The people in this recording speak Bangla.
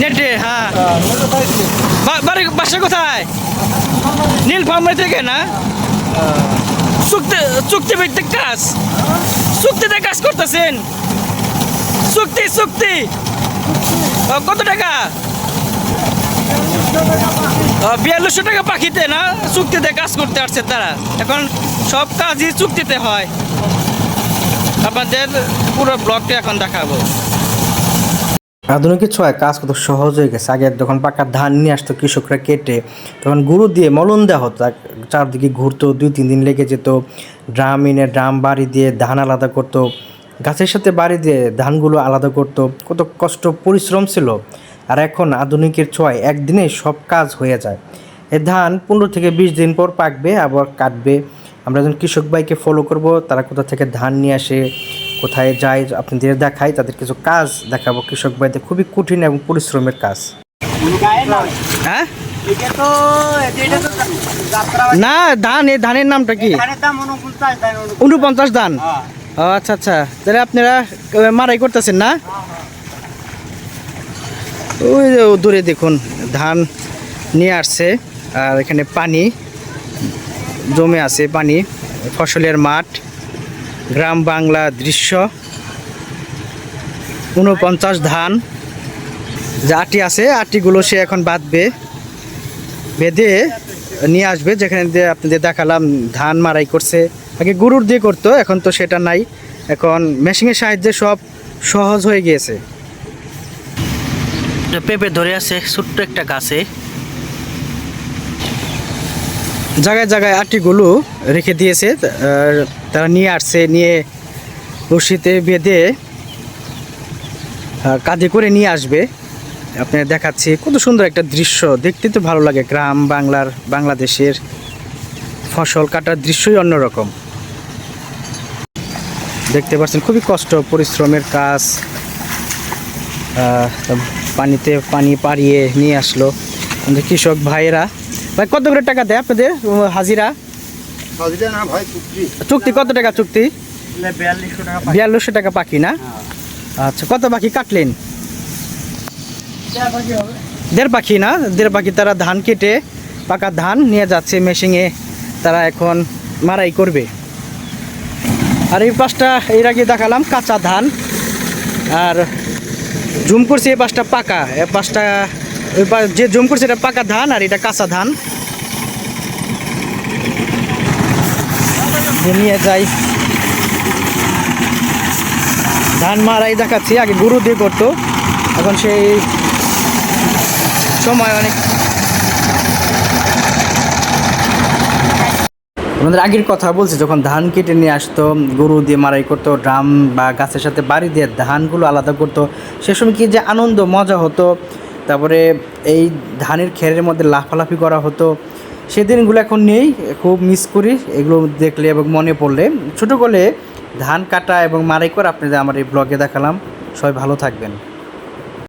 নেটে হ্যাঁ। বাড়ি বাসা কোথায়? নীল ফার্মে থেকে, না? চুক্তি চুক্তি ভিত্তিক কাজ। চুক্তিতে কাজ করতেছেন? চুক্তি চুক্তি। কত টাকা? বিয়াল্লিশশো টাকা পাখিতে, না? চুক্তিতে কাজ করতে আসছে তারা। এখন সব কাজই চুক্তিতে হয়। আপনাদের পুরো ব্লগটা এখন দেখাবো। আধুনিকের ছোঁয়ায় কাজ কত সহজ হয়ে গেছে। আগে যখন পাকা ধান নিয়ে আসতো কৃষকরা কেটে, তখন গুঁড়ো দিয়ে মলন দেওয়া হতো। চারদিকে ঘুরতো, দুই তিন দিন লেগে যেত। ড্রাম এনে ড্রাম বাড়ি দিয়ে ধান আলাদা করতো। গাছের সাথে বাড়ি দিয়ে ধানগুলো আলাদা করতো। কত কষ্ট, পরিশ্রম ছিল। আর এখন আধুনিকের ছোঁয়ায় একদিনে সব কাজ হয়ে যায়। এ ধান পনেরো থেকে বিশ দিন পর পাকবে, আবার কাটবে। আমরা যখন কৃষক ভাইকে ফলো করব, তারা কোথা থেকে ধান নিয়ে আসে কোথায় যায় আপনাদের দেখাই তাদের কিছু কাজ দেখাবো। কৃষক ভাইদের খুবই কঠিন এবং পরিশ্রমের কাজ। হ্যাঁ? এটা তো এটা তো যাত্রা না ধান এই ধানের নামটা কি? উনপঞ্চাশ ধান। হ্যাঁ আচ্ছা আচ্ছা। তাহলে আপনারা মারাই করতেছেন না? ওই দূরে দেখুন ধান নিয়ে আসছে আর এখানে পানি জমে আছে পানি ফসলের মাঠ। গ্রাম বাংলা দৃশ্য। উনপঞ্চাশ ধান। যে আটি আছে, আটিগুলো সে এখন বাঁধবে, বেঁধে নিয়ে আসবে, যেখানে দিয়ে আপনাদের দেখালাম ধান মারাই করছে। আগে গরুর দিয়ে করতো, এখন তো সেটা নাই। এখন মেশিনের সাহায্যে সব সহজ হয়ে গিয়েছে। পেঁপে ধরে আছে, ছোট্ট একটা গাছে। জায়গায় জায়গায় আটিগুলো রেখে দিয়েছে তারা নিয়ে আসছে, নিয়ে রশিতে বেঁধে কাঁধে করে নিয়ে আসবে। আপনার দেখাচ্ছি কত সুন্দর একটা দৃশ্য। দেখতে তো ভালো লাগে, গ্রাম বাংলার, বাংলাদেশের ফসল কাটার দৃশ্যই অন্যরকম। দেখতে পাচ্ছেন, খুবই কষ্ট, পরিশ্রমের কাজ পানিতে পানি পাড়িয়ে নিয়ে আসলো। আমাদের কৃষক ভাইয়েরা ভাই কত করে টাকা দেয় আপনাদের হাজিরা? চুক্তি। কত টাকা চুক্তি? বিয়াল্লিশশো টাকা পাখি। না? আচ্ছা কত পাখি কাটলেন? দেড় পাখি না? দেড় পাখি তারা ধান কেটে পাকা ধান নিয়ে যাচ্ছে মেশিনে তারা এখন মারাই করবে। আর এই পাশটা এর আগে দেখালাম কাঁচা ধান আর জুম করছে এই পাশটা পাকা এ পাশটা যে জুম করছে এটা পাকা ধান আর এটা কাঁচা ধান। নিয়ে যাই। ধান মারাই দেখাচ্ছি, আগে গরু দিয়ে করতো। এখন সেই সময় অনেক। আমাদের আগের কথা বলছি, যখন ধান কেটে নিয়ে আসতো, গরু দিয়ে মারাই করতো, ড্রাম বা গাছের সাথে বাড়ি দিয়ে ধানগুলো আলাদা করতো, সে সময় কি যে আনন্দ, মজা হতো। তারপরে এই ধানের খেরের মধ্যে লাফালাফি করা হতো। সেদিনগুলো এখন নেই, খুব মিস করি, এগুলো দেখলে এবং মনে পড়লে। ছোটো করে ধান কাটা এবং মারাই করে আপনাদের আমার এই ব্লগে দেখালাম। সবাই ভালো থাকবেন।